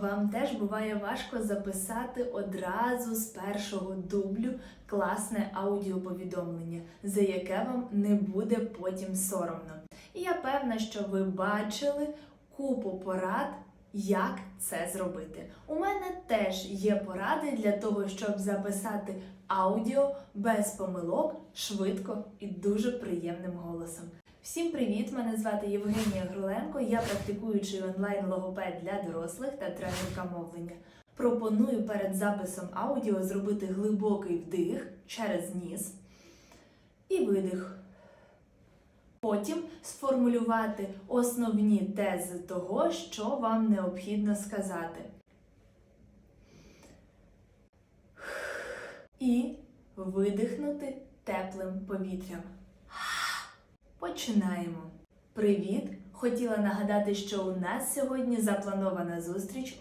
Вам теж буває важко записати одразу з першого дублю класне аудіоповідомлення, за яке вам не буде потім соромно. І я певна, що ви бачили купу порад, як це зробити. У мене теж є поради для того, щоб записати аудіо без помилок, швидко і дуже приємним голосом. Всім привіт! Мене звати Євгенія Груленко. Я практикуючий онлайн-логопед для дорослих та тренерка мовлення. Пропоную перед записом аудіо зробити глибокий вдих через ніс і видих. Потім сформулювати основні тези того, що вам необхідно сказати. І видихнути теплим повітрям. Починаємо. Привіт! Хотіла нагадати, що у нас сьогодні запланована зустріч